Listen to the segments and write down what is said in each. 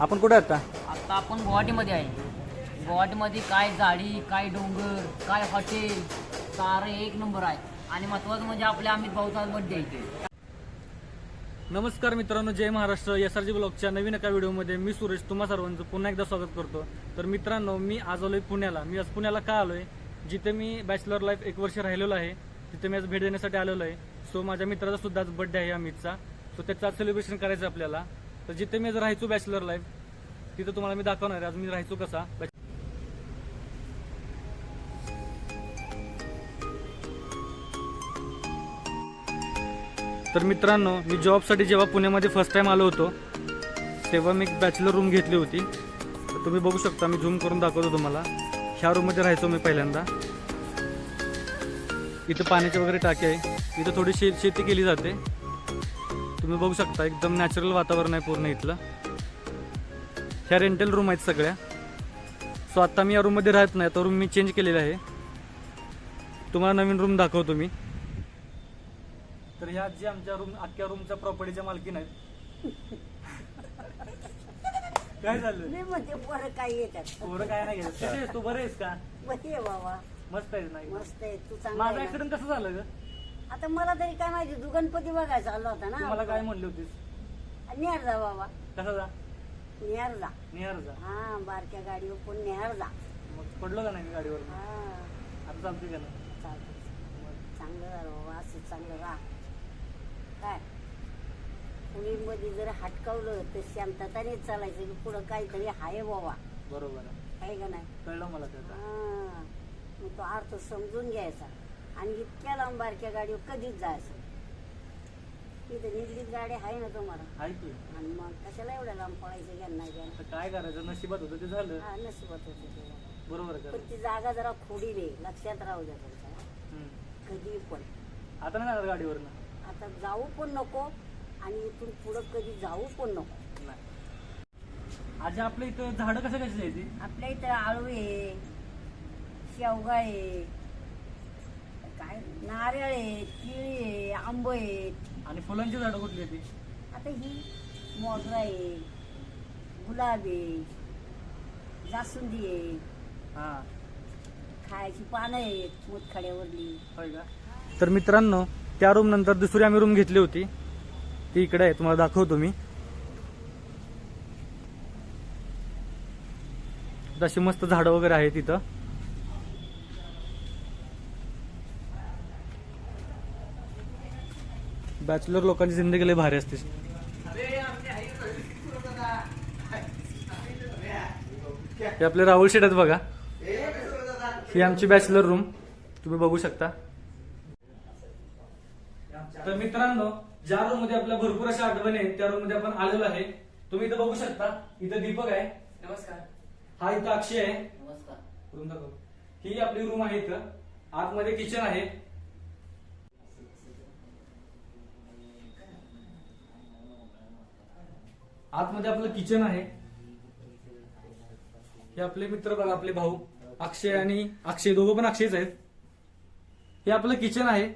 आपण कुठे आता? आता आपण गुवाहाटीमध्ये आहे. गुवाहाटीमध्ये काय झाडी काय डोंगर काय हॉटेल सारं एक नंबर आहे. आणि महत्वाचं म्हणजे आपल्या अमित भाऊचा बड्डे आहे इथे नमस्कार मित्रांनो जय महाराष्ट्र. एस आर जी ब्लॉगच्या नवीन एका व्हिडिओमध्ये मी सुरेश. तुम्हा सर्वांचं पुन्हा एकदा स्वागत करतो. तर मित्रांनो मी आज आलोय पुण्याला. मी आज पुण्याला का आलोय? जिथे मी बॅचलर लाईफ एक वर्ष राहिलेलो आहे तिथे मी आज भेट देण्यासाठी आलेलो आहे. सो माझ्या मित्राचा सुद्धा आज बड्डे आहे अमितचा. सो त्याचं आज सेलिब्रेशन करायचं आहे आपल्याला. तर जिथे मी राहायचो बॅचलर लाईफ तिथं तुम्हाला मी दाखवणार आहे आज मी राहायचो कसा. तर मित्रांनो मी जॉबसाठी जेव्हा पुण्यामध्ये फर्स्ट टाइम आलो होतो तेव्हा मी एक बॅचलर रूम घेतली होती. तर तुम्ही बघू शकता मी झूम करून दाखवतो तुम्हाला. ह्या रूममध्ये राहायचो मी पहिल्यांदा. इथं पाण्याची वगैरे टाकी आहे. इथं थोडी शे शेती केली जाते. तुम्ही बघू शकता एकदम नॅचरल वातावरण आहे पूर्ण इथलं. ह्या रेंटल रूम आहेत सगळ्या. सो आता मी या रूममध्ये राहत नाही तो रूम मी चेंज केलेला आहे. तुम्हाला नवीन रूम दाखवतो मी. तर ह्या जी आमच्या रूम अख्ख्या रूमच्या प्रॉपर्टीच्या मालकीन आहेत. काय झालं? मी म्हणते पोरं काय येतात. पोरं काय नाही घेत. तू? बरं आहेस का? बाबा. मस्त नाही आहे. तू चांगला माझा आहे ऍक्सिडेंट कसं झालं ग? आता मला तरी काय माहिती तू गणपती बघायचा आला होता तू मला काय ना म्हणली होतीस? नेहर जा बाबा. कसा जा? नेहर जा. निहार जा. हा बारक्या गाडीवर पण नेहर जा. मग पडलो का नाही गाडीवर? हा. आता चालते का नाही? चालतं चांगलं झालं बाबा असं चांगलं राहा. काय? पुणेमध्ये जर हटकावलं तर शांततानेच चालायचं की पुढं काहीतरी आहे बाबा. बरोबर आहे. आहे का नाही? कळलं मला त्याचा हा. मग तो अर्थ समजून घ्यायचा. आणि इतक्या लांब बारक्या गाडीवर कधीच जायचं इथं निगडीत गाडी आहे ना तुम्हाला? की, आणि मग कशाला एवढ्या लांब पळायचं घ्या नाही घ्या? आता काय करायचं? नशिबात होतं ते झालं. हा नशिबात होतं ते. बरोबर आहे पण? ती जागा जरा खोडी रे लक्षात राहू द्या तुमच्या. हम्म. कधी पण. आता नाही जाणार गाडीवरनं? आता जाऊ पण नको आणि इथून पुढं कधी जाऊ पण नको. नाही. आज आपल्या इथं झाडं कसं कशी आहे ती आपल्या इथं आळू आहे शेवगा आहे काय नारळ आहे केळी आहे आंब आहेत आणि फुलांची झाडं कुठली आहे ती आता ही मोगरा आहे गुलाब आहे जास्वंदी आहे. हा. खायची पानं आहेत मुतखड्यावरली होय का? तर मित्रांनो त्या रूम नंतर दुसरी आम्ही रूम घेतली होती. ती इकडे आहे तुम्हाला दाखवतो मी. तशी मस्त झाडं वगैरे आहेत तिथं. बॅचलर लोकांची जिंदगी लय भारी असते. हे आपले राहुल शेट आहेत बघा. ही आमची बॅचलर रूम. तुम्ही बघू शकता. तर मित्रांनो ज्या रूममध्ये आपल्या भरपूर अशा आठवणी आहेत त्या रूममध्ये आपण आलेलो आहे. तुम्ही इथं बघू शकता इथं दीपक आहे. नमस्कार. हा इथं अक्षय आहे. नमस्कार. रूम दाखव. ही आपली रूम आहे इथं. आतमध्ये किचन आहे. आतमध्ये आपलं किचन आहे. हे आपले मित्र बघा आपले भाऊ. अक्षय आणि अक्षय दोघं पण अक्षयच आहेत. हे आपलं किचन आहे.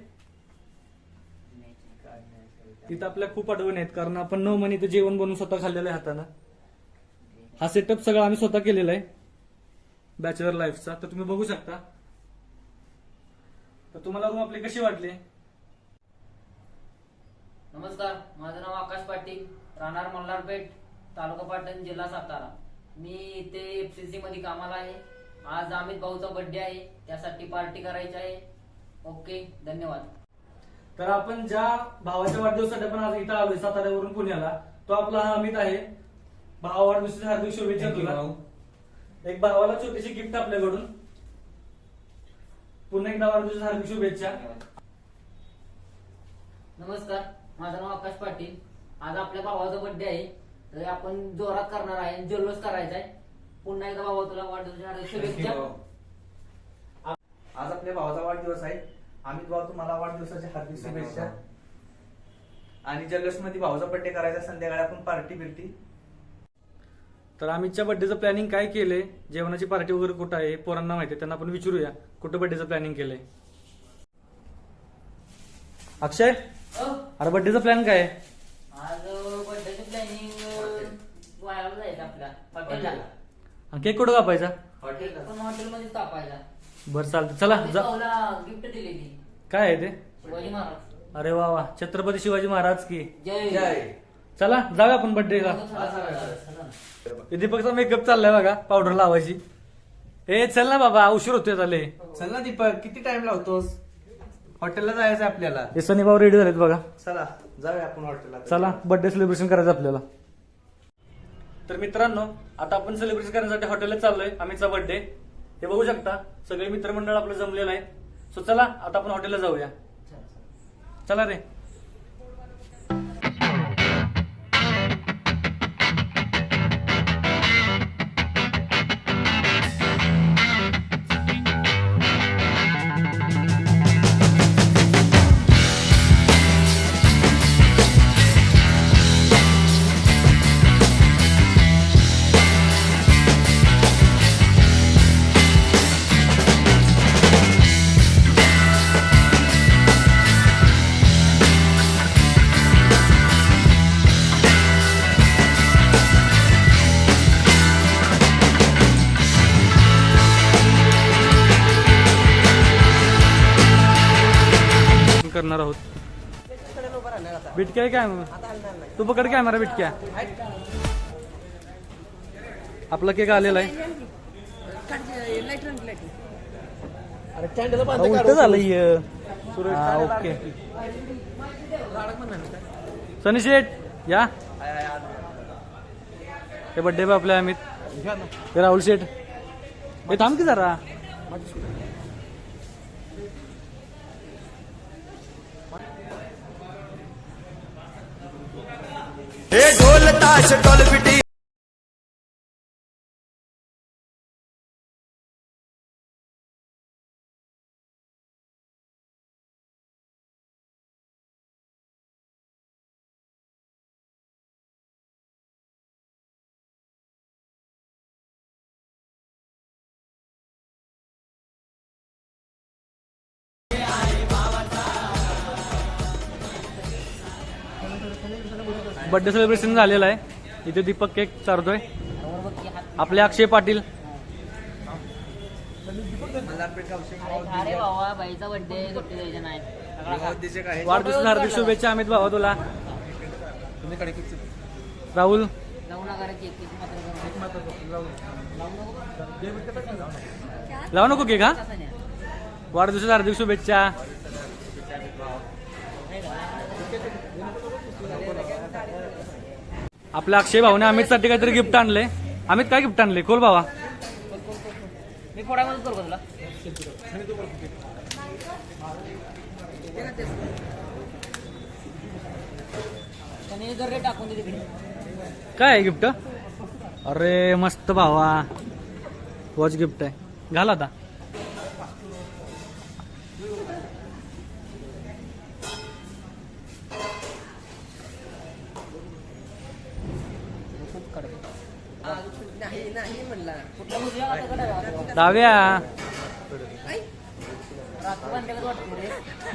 तिथं आपल्या खूप आठवणी आहेत कारण आपण नऊ महिने इथं जेवण बनवून स्वतः खाल्लेलं आहे हातानं. हा सेटअप सगळा आम्ही स्वतः केलेला आहे. बॅचलर लाईफचा तर तुम्ही बघू शकता. तर तुम्हाला रूम आपली कशी वाटली? नमस्कार माझं नाव आकाश पाटील. राहणार मल्हारपेठ तालुका पाटण जिल्हा सातारा. मी इथे एफसीसी मध्ये कामाला आहे. आज अमित भाऊचा बर्थडे आहे. त्यासाठी पार्टी करायची आहे. ओके धन्यवाद. तर आपण ज्या भावाच्या वाढदिवसासाठी आपण आज इथं आलोय साताऱ्यावरून पुण्याला तो आपला हा अमित आहे. भावा वाढदिवसाच्या हार्दिक शुभेच्छा तुला. एक भावाला छोटीशी गिफ्ट आपल्याकडून. पुन्हा एकदा वाढदिवसाच्या हार्दिक शुभेच्छा. नमस्कार. माझं नाव आकाश पाटील. आज आपल्या भावाचा बर्थडे आहे. तर आपण जोरात करणार आहे जल्लोष करायचा आहे. पुन्हा एकदा भावा तुला वाढदिवसाच्या हार्दिक शुभेच्छा. आज आपल्या भावाचा वाढदिवस आहे. अमित भाऊ तुम्हाला वाढदिवसाच्या हार्दिक शुभेच्छा. आणि जल्लोषमध्ये भावाचा बर्थडे करायचा संध्याकाळी आपण पार्टी बिर्टी. तर अमितच्या बर्थडेचं प्लॅनिंग काय केलंय? जेवणाची पार्टी वगैरे कुठं आहे? पोरांना माहिती आहे. त्यांना आपण विचारूया. कुठं बर्थडेचं प्लॅनिंग केलंय? अक्षय? अरे बर्थडेचं प्लॅन काय आहे? आज बर्थडेचं प्लॅनिंग व्हायला जायचं आपल्याला आपल्या. हॉटेलला. आणि केक कुठं कापायचा? पण बरं चालतं चला आम्ही जा. गिफ्ट दिली ती काय आहे ते? शिवाजी महाराज. अरे वा वा. छत्रपती शिवाजी महाराज की. जय. जय. चला जाऊया आपण बर्थडे का दीपकचा मेकअप चाललाय बघा पावडर लावायची. ए चल ना बाबा उशीर होतोय चालले चल ना दीपक किती टाइम लावतोस? हॉटेलला जायचं आपल्याला. हे सनी भाऊ रेडी झालेत बघा. चला जाऊया आपण हॉटेलला. चला बर्थडे सेलिब्रेशन करायचं आपल्याला. तर मित्रांनो आता आपण सेलिब्रेशन करण्यासाठी हॉटेलला चाललोय अमितचा बर्थडे हे बघू शकता सगळे मित्रमंडळ आपलं जमलेलं आहे. सो चला आता आपण हॉटेलला जाऊया. चला रे. बिटक्या काय मग? तू पकड काय मारा बिटक्या. आपला केक आलेला आहे. उलट झालं ओके. सनी शेठ या. हे बड्डे बा आपल्या अमित. हे राहुल शेठ. हे थांब की जरा. हे ढोल ताश डॉलपिटी बर्थडे सेलिब्रेशन झालेलं आहे. इथे दीपक केक चारतोय. आपले अक्षय पाटील. मल्हारपेठ वाढदिवस हार्दिक शुभेच्छा अमित भावा तुला. राहुल. लावू नको केक हा? कसं वाढदिवस हार्दिक शुभेच्छा. आपल्या अक्षय भाऊने अमित साठी काहीतरी गिफ्ट आणले अमित काय गिफ्ट आणले खोल भावा. मी मदत करू का तुला? त्याने जर टाकून काय आहे गिफ्ट अरे मस्त भावा. वॉच गिफ्ट आहे. घाल आता. जाऊया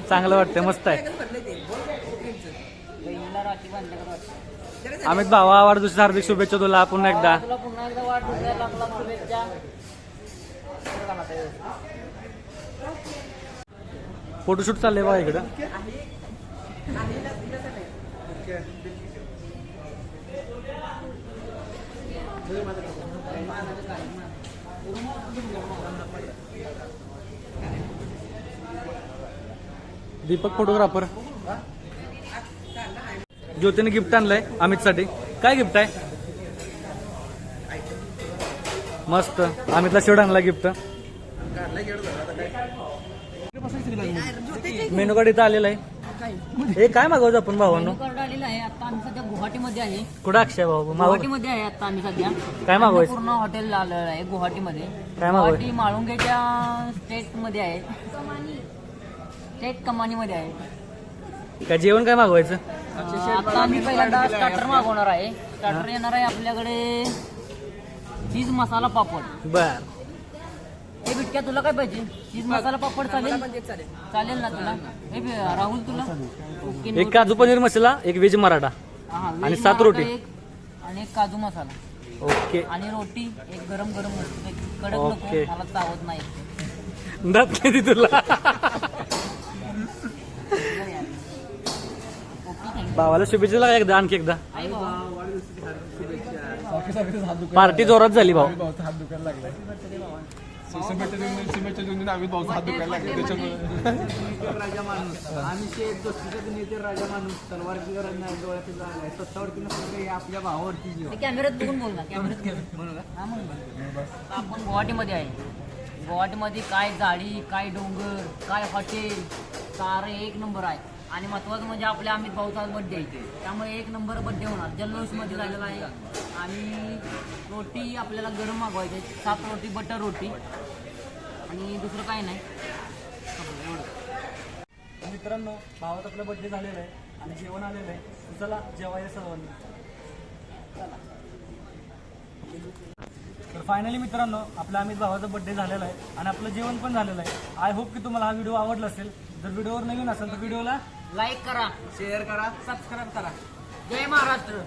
चांगलं वाटतंय मस्त आहे. बहिणीला अमित भावा वाढदिवस हार्दिक शुभेच्छा तुला पुन्हा एकदा. फोटोशूट चाललंय बघा इकडं. दीपक फोटोग्राफर. ज्योतीने गिफ्ट आणलंय अमित साठी काय गिफ्ट आहे? मस्त. अमितला शेवट आणला गिफ्ट मेनू कार्ड इथं आलेला आहे. हे काय मागवतो आपण भावांनो? आलेलं आहे. आता आम्ही सध्या गुवाहाटीमध्ये आहे. कुठं अक्षय भाऊ? गुवाहाटीमध्ये आहे आता आम्ही सध्या. काय मागवायचं? पूर्ण हॉटेल आलेलं आहे गुवाहाटीमध्ये. काय मागवायचं? गुवाहाटी माळुंगेच्या स्टेटमध्ये आहे. स्टेट कमानीमध्ये आहे. काय जेवण काय मागवायचं? आता आम्ही पहिल्यांदा स्टार्टर मागवणार आहे. स्टार्टर येणार आहे आपल्याकडे चीज मसाला पापड. बर. हे बिटक्या तुला काय पाहिजे? चीज मसाला पापड चालेल? चालेल. ना तुला? हे बी- राहुल तुला? ओके, एक काजू पनीर मसाला एक व्हेज मराठा. हा, आणि सात मराठा रोटी. एक आणि एक काजू मसाला. ओके. आणि रोटी एक गरम गरम कडक ओके. मला चावत नाही. दात किती तुला. भावाला शुभेच्छा लागा एकदा आणखी एकदा. आई बाबा पार्टी जोरात झाली भाऊ. हात दुखायला लागलाय. सिमेंटच्या आम्ही भाऊचा हात दुखायला त्याच्यामुळे राजा माणूस आम्ही शेत दोस्तीचा नेते राजा माणूस तलवारची गरज नाही डोळ्याची आहे स्वतःवरती आपल्या भावावरती जीव कॅमेऱ्यात बघून. बोल ना कॅमेऱ्यात आपण गुवाहाटीमध्ये आहे. गुवाहाटीमध्ये काय जाळी काय डोंगर काय हॉटेल सारे एक नंबर आहे. आणि महत्वाचं म्हणजे आपल्या अमित भाऊचा बड्डे आहे. त्यामुळे एक नंबर बड्डे होणार. जल्लोषमध्ये झालेला आहे. आणि रोटी आपल्याला गरम मागवायची. सात रोटी बटर रोटी. आणि दुसरं काय नाही. मित्रांनो भावाचा आपला बर्थडे झालेला आहे आणि जेवण आलेलं आहे. चला जेवायला सर्वांनी. तर फायनली मित्रांनो आपल्या अमित भावाचा बर्थडे झालेला आहे आणि आपलं जेवण पण झालेलं आहे. आय होप की तुम्हाला हा व्हिडिओ आवडला असेल. जर व्हिडिओवर नवीन असेल तर व्हिडिओला लाईक करा. शेअर करा. सबस्क्राईब करा. जय महाराष्ट्र.